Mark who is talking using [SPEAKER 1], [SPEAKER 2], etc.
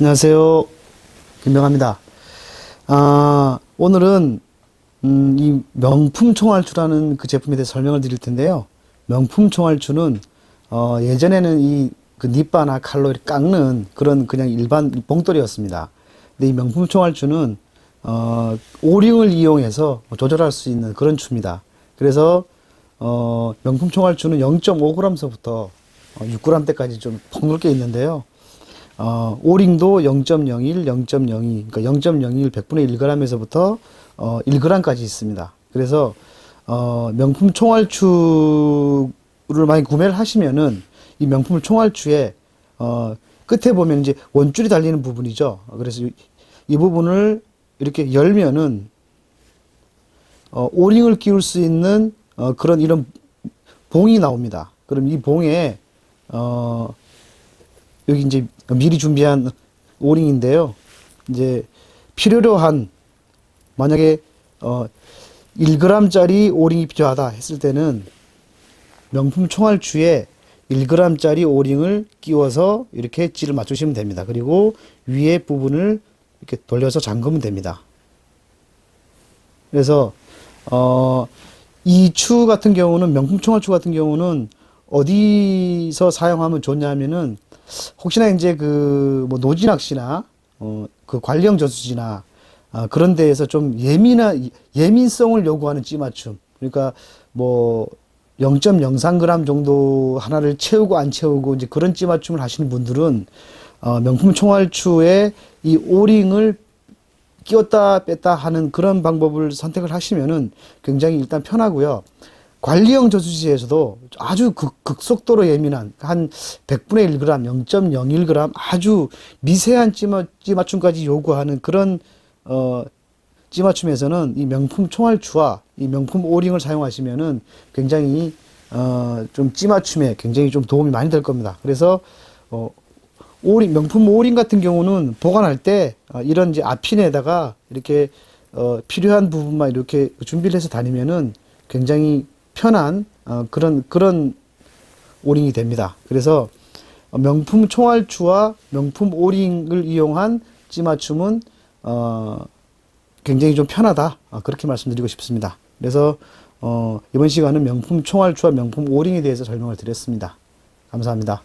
[SPEAKER 1] 안녕하세요. 김명합니다. 아, 오늘은 음, 이 명품 총알추라는 그 제품에 대해서 설명을 드릴 텐데요. 명품 총알추는 어, 예전에는 이그 니바나 칼로 깎는 그런 그냥 일반 봉돌이었습니다. 근데 이 명품 총알추는 어, 오링을 이용해서 조절할 수 있는 그런 추입니다. 그래서 어, 명품 총알추는 0.5g서부터 어, 6g대까지 좀 폭넓게 있는데요. 어, 오링도 0.01, 0.02, 그러니까 0.01 100분의 1g에서부터 어, 1g까지 있습니다. 그래서 어, 명품 총알추를 많이 구매를 하시면은 이 명품 총알추에 어, 끝에 보면 이제 원줄이 달리는 부분이죠. 그래서 이, 이 부분을 이렇게 열면은 어, 오링을 끼울 수 있는 어, 그런 이런 봉이 나옵니다. 그럼 이 봉에 어, 여기 이제 미리 준비한 오링인데요. 이제 필요로 한 만약에 어 1g짜리 오링이 필요하다 했을 때는 명품 총알추에 1g짜리 오링을 끼워서 이렇게 찌를 맞추시면 됩니다. 그리고 위에 부분을 이렇게 돌려서 잠그면 됩니다. 그래서 어, 이 추 같은 경우는 명품 총알추 같은 경우는 어디서 사용하면 좋냐면은 혹시나 이제 그 뭐 노지 낚시나 어 그 관리형 저수지나 아 그런 데에서 좀 예민한 예민성을 요구하는 찌맞춤 그러니까 뭐 0.03g 정도 하나를 채우고 안 채우고 이제 그런 찌맞춤을 하시는 분들은 어 명품 총알추에 이 오링을 끼웠다 뺐다 하는 그런 방법을 선택을 하시면은 굉장히 일단 편하고요. 관리형 저수지에서도 아주 극, 극속도로 예민한 한 100분의 1g, 0.01g 아주 미세한 찌맞춤까지 요구하는 그런 어, 찌맞춤에서는 이 명품 총알추와 이 명품 오링을 사용하시면은 굉장히 어, 좀 찌맞춤에 굉장히 좀 도움이 많이 될 겁니다. 그래서 어, 오링, 명품 오링 같은 경우는 보관할 때 어, 이런 이제 앞핀에다가 이렇게 어, 필요한 부분만 이렇게 준비를 해서 다니면은 굉장히 편한 어, 그런 그런 오링이 됩니다. 그래서 어, 명품 총알추와 명품 오링을 이용한 찌맞춤은 어, 굉장히 좀 편하다 어, 그렇게 말씀드리고 싶습니다. 그래서 어, 이번 시간은 명품 총알추와 명품 오링에 대해서 설명을 드렸습니다. 감사합니다.